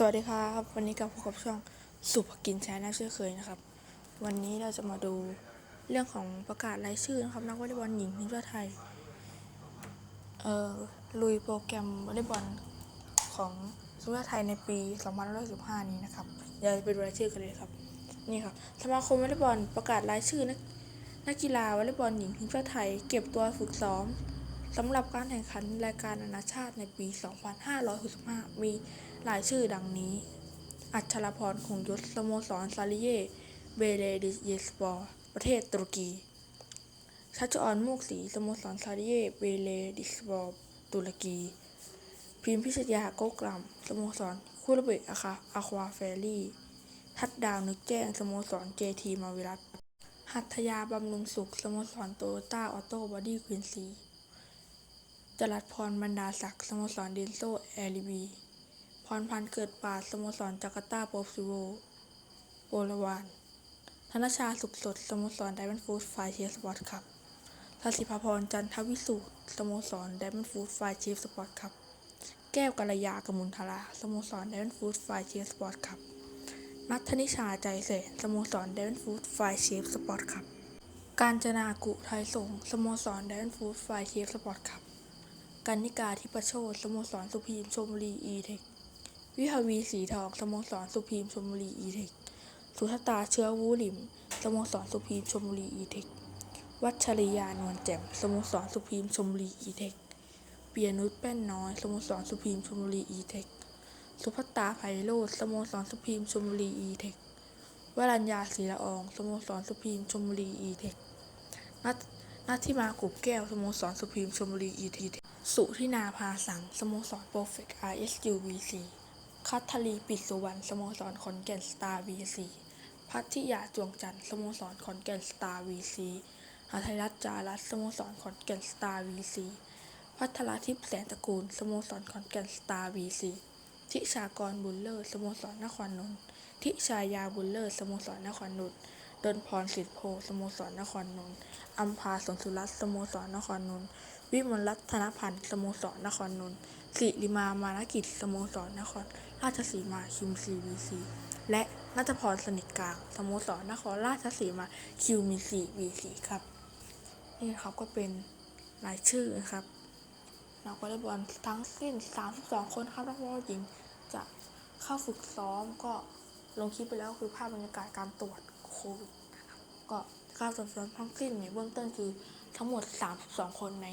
สวัสดีครับวันนี้กับพบกับช่องสุภกินแชร์น่าเชื่อเคยนะครับ วันนี้เราจะมาดูเรื่องของประกาศรายชื่อนะครับนักวอลเลย์บอลหญิงทีมชาติไทยเอ่อลุยโปรแกรมวอลเลย์บอลของทีมชาติไทยในปี2515 นี้นะครับเดี๋ยวไปดูรายชื่อกันเลยครับนี่ครับสมาคมวอลเลย์บอลประกาศรายชื่อนักนักกีฬาวอลเลย์บอลหญิงทีมชาติไทย เก็บตัวฝึกซ้อม สำหรับการแข่งขันรายการนานาชาติในปี 2565 มีรายชื่อดังนี้ อัชรพรคงยศสโมสรซาลิเย เบเลดิเยสปอร์ ประเทศตุรกี ชัชออนมูกศรีสโมสรซาลิเย เบเลดิสปอร์ตุรกี พิมพิชยาโกกรัมสโมสรคูรเบะอาคาอาควาเฟรี่ ทัดดาวนึกแจ้งสโมสรเจทีมาวิรัตหัตถยาบำรุงสุขสโมสรโตโยต้าออโต้บอดี้ควินซี จรัสพรบรรดาศักดิ์สโมสรเดนโซแอริบี พรพันธ์เกิดป่าสโมสรจาการ์ตาโปรซิโวโอลวาน ธนชาสุขสดสโมสรไดมอนด์ฟูดไฟเชียสปอร์ตครับทัศิภาพรจันทวิสูตรสโมสรไดมอนด์ฟูดไฟเชียสปอร์ตครับ แก้วกัลยากมุลธาราสโมสรไดมอนด์ฟูดไฟเชียสปอร์ตครับนัทธนิชาใจแสนสโมสรไดมอนด์ฟูดไฟเชียสปอร์ตครับ การจนากุไทยสงสโมสรไดมอนด์ฟูดไฟเชียสปอร์ตครับ กันนิกาทิปโชตสโมสรสุพีมชมบุรีอีเทค วิภาวีสีทองสโมสรสุพีมชลบุรีอีเทค สุทตาเชื้อวูหลิมสโมสรสุพีมชลบุรีอีเทค วัชริยานวลแจ่มสโมสรสุพีมชลบุรีอีเทค เปียนุชแป้นน้อยสโมสรสุพีมชลบุรีอีเทค สุภัตาไพโรจน์สโมสรสุพีมชลบุรีอีเทควรัญญาศรีละอองสโมสรสุพีมชลบุรีอีเทคนัทนัทธิมากุบแก้วสโมสรสุพีมชลบุรีอีเทค สุทินาภาสัง สโมสรโปรเฟก RSU VC คัทธลีปิดสุวรรณสโมสรขอนแก่นสตาร์ VC พัทยาจวงจันทร์สโมสรขอนแก่นสตาร์ VC หาไทยรัฐจารัตน์สโมสรขอนแก่นสตาร์ VC พัทราทิพย์แสนตระกูลสโมสรขอนแก่นสตาร์ VC ทิชากรบุญเลิศสโมสรนครนนท์ทิชายาบุญเลิศสโมสรนครนนท์ ดนพรสิทธิโพสโมสรนครนนท์อัมพาสนสุรัตน์สโมสรนครนนท์วิมลรัตนพันธ์สโมสรนครนนท์สิริมามานกิจสโมสรนคร ราชสีมาคิมซีวีซีและนัทพรสนิทกลางสโมสรนครราชสีมาคิวมีซีวีซีครับ นี่ครับก็เป็นรายชื่อครับนักวอลเลย์บอลทั้งสิ้น 32 คนครับนักวอลเลย์หญิงจะเข้าฝึกซ้อมก็ลงคลิปไปแล้วคือภาพบรรยากาศการตรวจ โควิดนะครับก็การฝึกซ้อมทั้งสิ้นในเบื้องต้นคือทั้งหมด 32 คนใน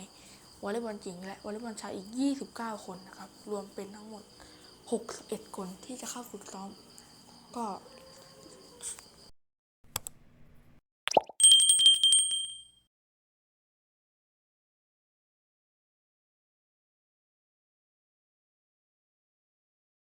วอลเลย์บอลหญิง และวอลเลย์บอลชายอีก 29 คนนะครับ รวมเป็นทั้งหมด 61 คนที่จะเข้าฝึกซ้อม ก็